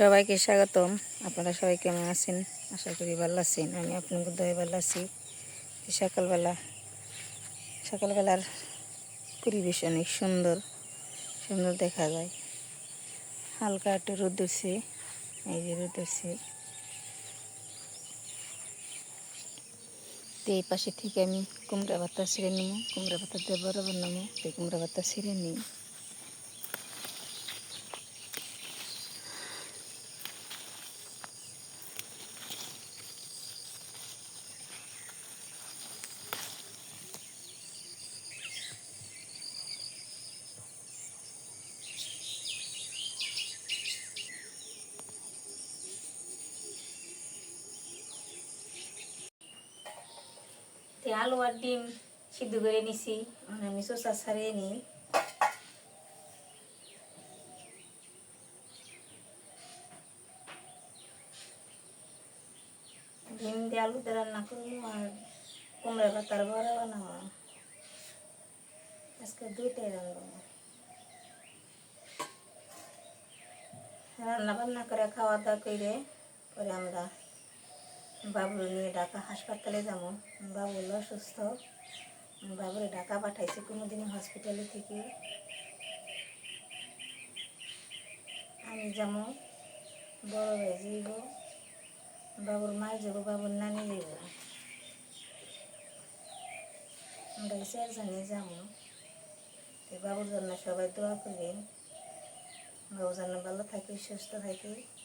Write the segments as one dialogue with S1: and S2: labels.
S1: সবাইকে স্বাগতম। আপনারা সবাই কেমন আছেন? আশা করি ভালো আছেন। আমি আপনাদের দয়ে ভালো আছি। সকালবেলা, সকালবেলার পরিবেশ অনেক সুন্দর সুন্দর দেখা যায়। হালকা একটু রোদ উঠছে, এই যে রোদ উঠছে। তো এই পাশে থেকে আমি কুমড়া পাতা ছিঁড়ে নিই কুমড়া পাতা দিয়ে বরাবর নামো তো কুমড়া পাতা ছিঁড়ে নিই। আলু আর ডিম সিদ্ধ করে নিছি। এখন আমি শসা ছাড়িয়ে নিই। ডিম দিয়ে আলু দিয়ে রান্না করব আর কুমড়া পাতার বড়া বানাবো। আজকে দুইটাই রান্না রান্না বান্না করে খাওয়া দাওয়া করে, পরে আমরা বাবুর নিয়ে ঢাকা হাসপাতালে যাব। বাবু হলো অসুস্থ। বাবুরে ঢাকা পাঠাইছে কোনোদিনই হসপিটালে থেকে। আমি যাব, বড় ভাই যাইব বাবুর মাই যাব, বাবুর নানি যাইব আমরা চারজনে যাব। বাবুর জন্য সবাই দোয়া করবেন। বাবু যেন ভালো থাকে, সুস্থ থাকে।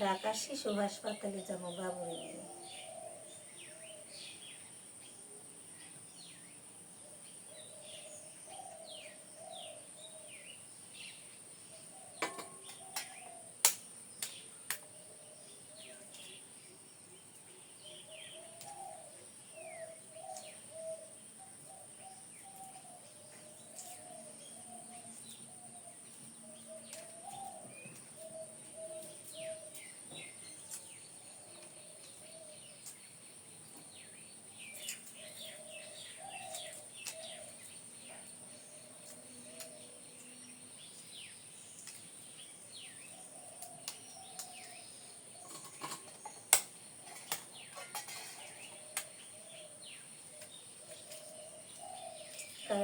S1: ঢাকা শিশু হাসপাতালে যাব বাবু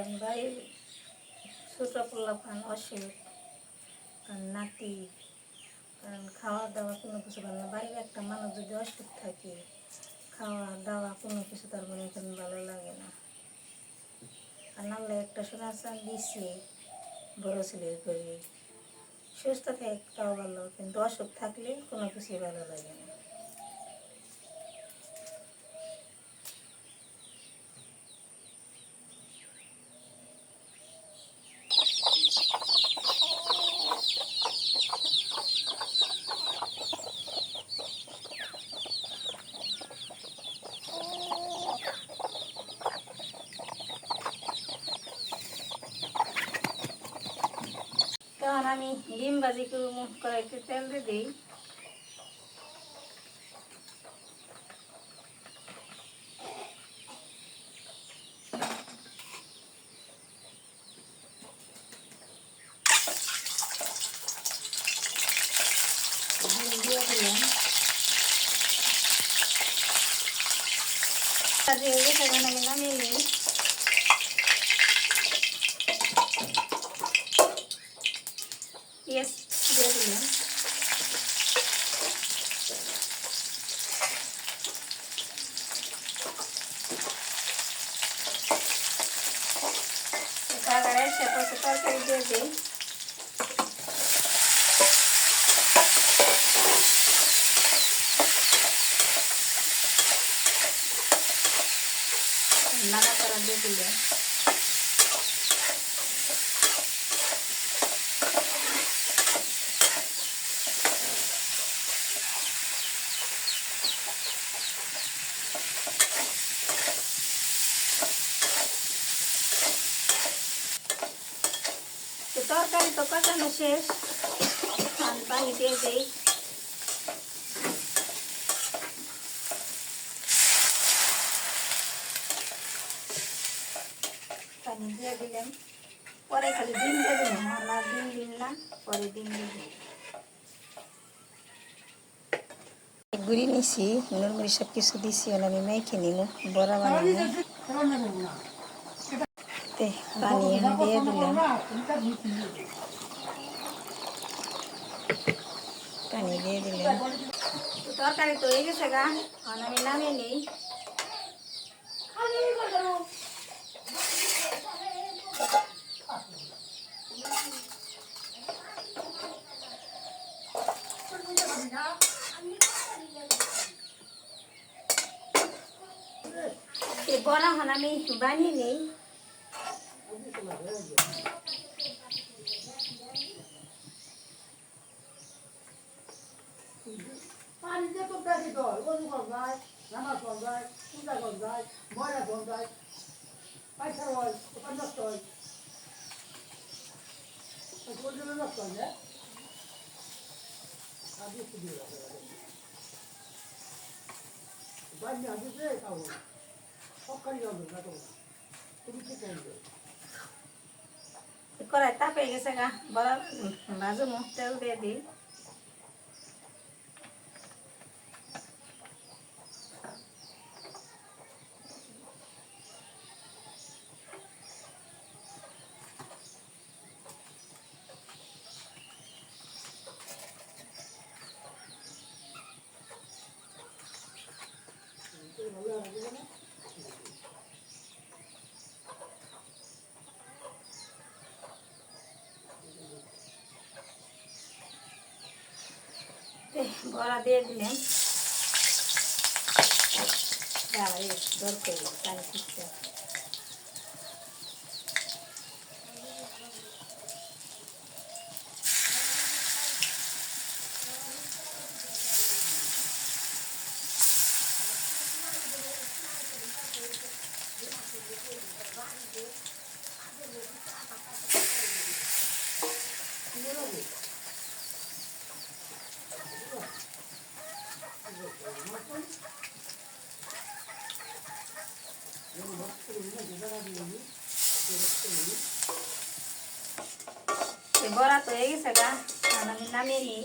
S1: কারণ বাড়ির ছোট পোলাপান অসুখ কারণ নাতি কারণ খাওয়া দাওয়া কোনো কিছু ভালো না। বাড়ির একটা মানুষ যদি অসুখ থাকে খাওয়া দাওয়া কোনো কিছু তার মনে এখানে ভালো লাগে না। আর নাহলে একটা সোনা চান দিচ্ছে বড় ছেলের করে সুস্থ থাকে, তাও ভালো, কিন্তু অসুখ থাকলে কোনো কিছুই ভালো লাগে না তখন আমি ভাজি করব কড়াইতে তেল দিয়ে দিই। দিয়ে দিলাম নামিয়ে নিই পেঁয়াজ দিয়ে দিলাম কালারে সে পাশে তরকারি দিয়ে দিই নাড়া করা দিয়ে দিলাম তরকারি তো কষানো শেষ। পানি দিয়ে দেই। পানি দিয়ে দিলাম। পরে খালি ডিম দিয়ে দিলাম না ডিম না পরে ডিম দিব গুড়ি নিছি নুরমুড়ি সব কিছু দিছি আমি মেখে নিল বড়া বানাবো। তে পানি আমি দিয়ে দিলাম। পানি দিয়ে দিলাম। তরকারি তো হয়ে গেছে গা, এখন আমি নামিয়ে নিই। বড়া এখন আমি বানিয়ে নিই।
S2: পানিতে তো বেশি দল অজু কর যায় নামাজ কর যায় পূজা কর যায় ময়লা কর যায় পয়সা হয় ওখানে নষ্ট হয় নষ্ট হয় না আদি শুধু বাড়ি আদি যে খাব সব খালি যাবে না তো তুমি কি করবে
S1: কড়াই তাপে গেছে গা। বড় ভাজু মুখ তেল দিয়ে দিই তে, বড়া দিয়ে দিলাম আবার এই দর করি পানি হয়ে গেছে গা এখন আমি নামিয়ে নিই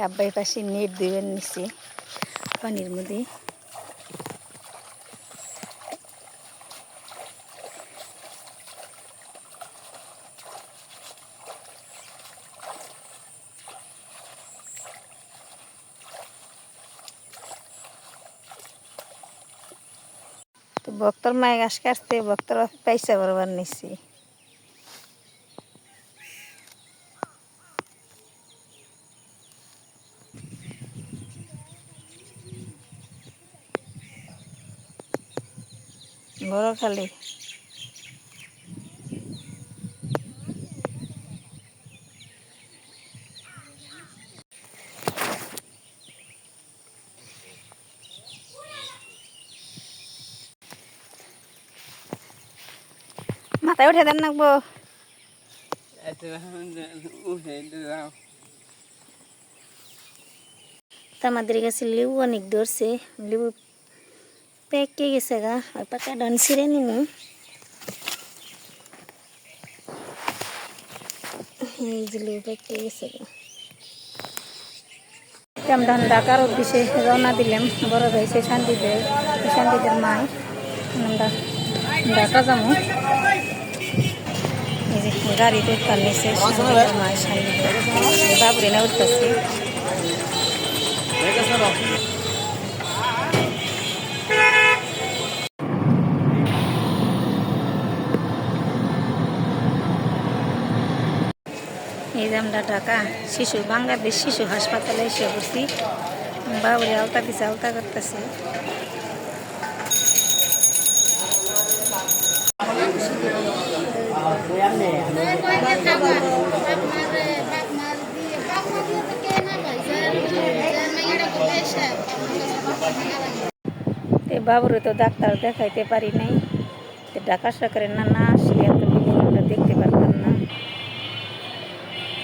S1: আব্বাই পাশে নেট দিবেন নিচে পানির মধ্যে ভক্তর মায়ে ঘাস কাটতে ভক্তর পয়সা বরবার নিছি। বড় খালি। মাথায় উঠে দেন নাকবো। তা আমাদের কাছে লেবু অনেক ধরছে লেবু পেকে গেছে গা, আর পাকা ডান ছিঁড়ে নিমু। এই যে লেবু পেকে গেছে গা। আমরা ঢাকার উদ্দেশ্যে রওনা দিলাম, বড় ভাই সে শান্তিতে শান্তিদের মায় আমরা ঢাকা যাব। যে গাড়িতে উত্তাল নিছে বাবুরে না উঠতেছে। এই যে আমরা ঢাকা শিশু, বাংলাদেশ শিশু হাসপাতালে এসে পড়ছি। বাবুরে আলতা দিছে, আলতা করতেছে। তে বাবুরে তো ডাক্তার দেখাইতে পারি নাই। তো ঢাকা না না আসলে এত বিল্ডিং আমরা দেখতে পারতাম না।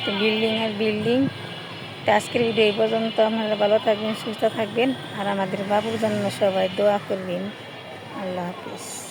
S1: তো বিল্ডিং আর বিল্ডিং। আজকের ভিডিও এই পর্যন্ত আপনারা ভালো থাকবেন, সুস্থ থাকবেন। আর আমাদের বাবুর জন্য সবাই দোয়া করবেন। আল্লাহ হাফিজ।